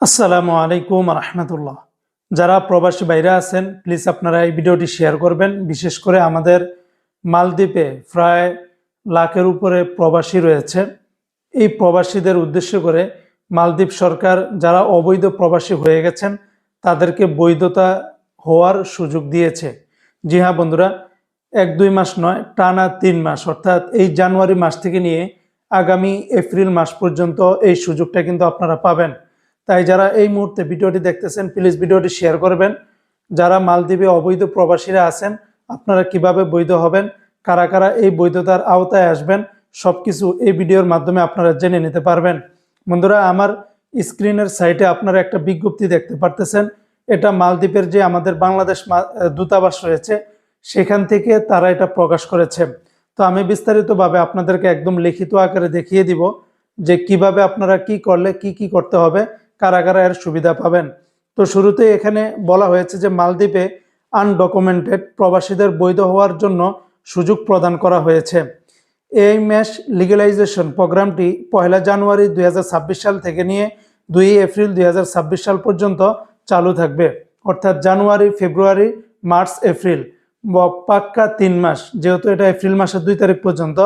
আসসালামু আলাইকুম রহমতুল্লাহ। যারা প্রবাসী বাইরে আছেন প্লিজ আপনারা এই ভিডিওটি শেয়ার করবেন। বিশেষ করে আমাদের মালদ্বীপে প্রায় লাখের উপরে প্রবাসী রয়েছে। এই প্রবাসীদের উদ্দেশ্য করে মালদ্বীপ সরকার যারা অবৈধ প্রবাসী হয়ে গেছেন, তাদেরকে বৈধতা হওয়ার সুযোগ দিয়েছে। জি হ্যাঁ বন্ধুরা, এক দুই মাস নয়, টানা তিন মাস। অর্থাৎ এই জানুয়ারি মাস থেকে নিয়ে আগামী এপ্রিল মাস পর্যন্ত এই সুযোগটা কিন্তু আপনারা পাবেন। তাই যারা এই মুহূর্তে ভিডিওটি দেখতেছেন প্লিজ ভিডিওটি শেয়ার করবেন। যারা মালদ্বীপে অবৈধ প্রবাসীরা আছেন, আপনারা কীভাবে বৈধ হবেন, কারা কারা এই বৈধতার আওতায় আসবেন সব কিছু এই ভিডিওর মাধ্যমে আপনারা জেনে নিতে পারবেন। বন্ধুরা, আমার স্ক্রিনের সাইটে আপনারা একটা বিজ্ঞপ্তি দেখতে পারতেছেন। এটা মালদ্বীপের যে আমাদের বাংলাদেশ দূতাবাস রয়েছে, সেখান থেকে তারা এটা প্রকাশ করেছে। তো আমি বিস্তারিতভাবে আপনাদেরকে একদম লিখিত আকারে দেখিয়ে দিব যে কীভাবে আপনারা কি করলে, কি কি করতে হবে। কারা কারা এর সুবিধা পাবেন। তো শুরুতে এখানে বলা হয়েছে যে মালদ্বীপে আনডকুমেন্টেড প্রবাসীদের বৈধ হওয়ার জন্য সুযোগ প্রদান করা হয়েছে। এই ম্যাশ লিগ্যালাইজেশন প্রোগ্রামটি পয়লা জানুয়ারি দুই হাজার ছাব্বিশ সাল থেকে নিয়ে দুই এপ্রিল দুই হাজার ছাব্বিশ সাল পর্যন্ত চালু থাকবে। অর্থাৎ জানুয়ারি, ফেব্রুয়ারি, মার্চ, এপ্রিল। পাক্কা তিন মাস। যেহেতু এটা এপ্রিল মাসের দুই তারিখ পর্যন্ত,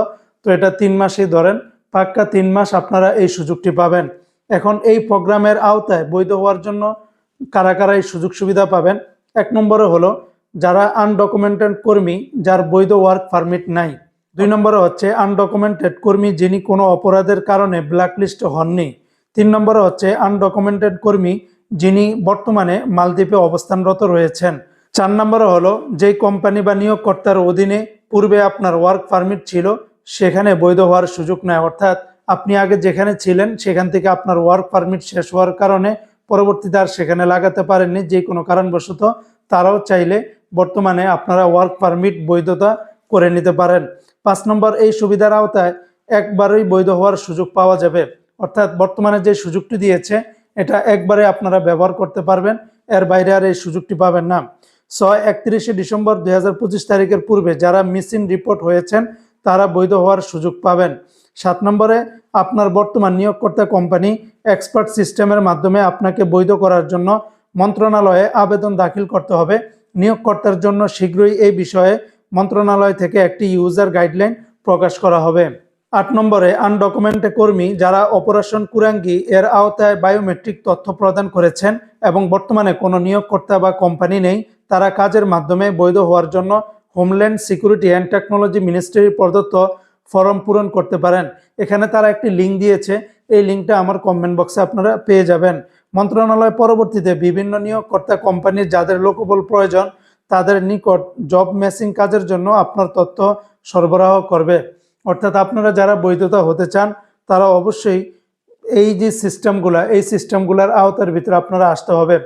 তো এটা তিন মাসই ধরেন। পাক্কা তিন মাস আপনারা এই সুযোগটি পাবেন। এখন এই প্রোগ্রামের আওতায় বৈধ হওয়ার জন্য কারা কারা এই সুযোগ সুবিধা পাবেন? এক নম্বরে হলো যারা আনডকুমেন্টেড কর্মী যার বৈধ ওয়ার্ক পারমিট নাই। দুই নম্বরে হচ্ছে আনডকুমেন্টেড কর্মী যিনি কোনো অপরাধের কারণে ব্ল্যাকলিস্ট হননি। তিন নম্বরে হচ্ছে আনডকুমেন্টেড কর্মী যিনি বর্তমানে মালদ্বীপে অবস্থানরত রয়েছেন। চার নম্বরে হলো যেই কোম্পানি বা নিয়োগকর্তার অধীনে পূর্বে আপনার ওয়ার্ক পারমিট ছিল, সেখানে বৈধ হওয়ার সুযোগ নেয় অর্থাৎ আপনি আগে যেখানে ছিলেন, সেখান থেকে আপনার ওয়ার্ক পারমিট শেষ হওয়ার কারণে পরবর্তীতে আর সেখানে লাগাতে পারেননি, যে কোনো কারণবশত তারাও চাইলে বর্তমানে আপনারা ওয়ার্ক পারমিট বৈধতা করে নিতে পারেন। পাঁচ নম্বর, এই সুবিধার আওতায় একবারই বৈধ হওয়ার সুযোগ পাওয়া যাবে। অর্থাৎ বর্তমানে যে সুযোগটি দিয়েছে, এটা একবারে আপনারা ব্যবহার করতে পারবেন, এর বাইরে আর এই সুযোগটি পাবেন না। ছয়, একত্রিশে ডিসেম্বর দুই হাজার পঁচিশ তারিখের পূর্বে যারা মিসিং রিপোর্ট হয়েছেন, তারা বৈধ হওয়ার সুযোগ পাবেন। সাত নম্বরে, আপনার বর্তমান নিয়োগকর্তা কোম্পানি এক্সপার্ট সিস্টেমের মাধ্যমে আপনাকে বৈধ করার জন্য মন্ত্রণালয়ে আবেদন দাখিল করতে হবে। নিয়োগকর্তার জন্য শীঘ্রই এই বিষয়ে মন্ত্রণালয় থেকে একটি ইউজার গাইডলাইন প্রকাশ করা হবে। আট নম্বরে, আনডকুমেন্টে কর্মী যারা অপারেশন কুরাঙ্গি এর আওতায় বায়োমেট্রিক তথ্য প্রদান করেছেন এবং বর্তমানে কোনো নিয়োগকর্তা বা কোম্পানি নেই, তারা কাজের মাধ্যমে বৈধ হওয়ার জন্য homeland security and technology ministry প্রদত্ত ফর্ম পূরণ করতে পারেন। এখানে তারা একটি লিঙ্ক দিয়েছে। এই লিঙ্কটা আমার কমেন্ট বক্সে আপনারা পেয়ে যাবেন। মন্ত্রণালয় পরবর্তীতে বিভিন্ন নিয়োগকর্তা কোম্পানির যাদের লোকবল প্রয়োজন, তাদের নিকট জব ম্যাচিং কাজের জন্য আপনার তথ্য সরবরাহ করবে। অর্থাৎ আপনারা যারা বৈধতা হতে চান, তারা অবশ্যই এই যে সিস্টেমগুলা এই সিস্টেমগুলোর আওতার ভিতরে আপনারা আসতে হবে।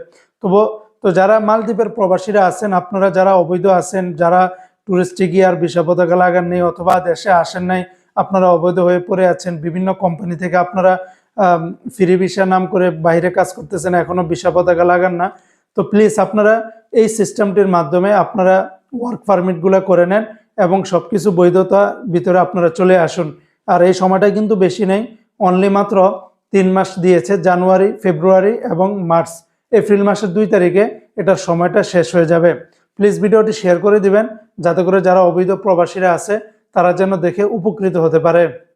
তবু তো যারা মালদ্বীপের প্রবাসীরা আছেন, আপনারা যারা অবৈধ আছেন, যারা টুরিস্টে গিয়ে আর ভিসা পতাকা লাগান নেই অথবা দেশে আসেন নাই, আপনারা অবৈধ হয়ে পড়ে আছেন। বিভিন্ন কোম্পানি থেকে আপনারা ফ্রি ভিসা নাম করে বাইরে কাজ করতেছেন এখনও ভিসা পতাকা লাগান না। তো প্লিজ আপনারা এই সিস্টেমটির মাধ্যমে আপনারা ওয়ার্ক পারমিটগুলো করে নেন এবং সব কিছু বৈধতার ভিতরে আপনারা চলে আসুন। আর এই সময়টা কিন্তু বেশি নেই অনলি মাত্র তিন মাস দিয়েছে, জানুয়ারি, ফেব্রুয়ারি এবং মার্চ। এপ্রিল মাসের দুই তারিখে এটার সময়টা শেষ হয়ে যাবে। প্লিজ ভিডিওটি শেয়ার করে দিবেন, যাতে করে যারা অবৈধ প্রবাসীরা আছে, তারা যেন দেখে উপকৃত হতে পারে।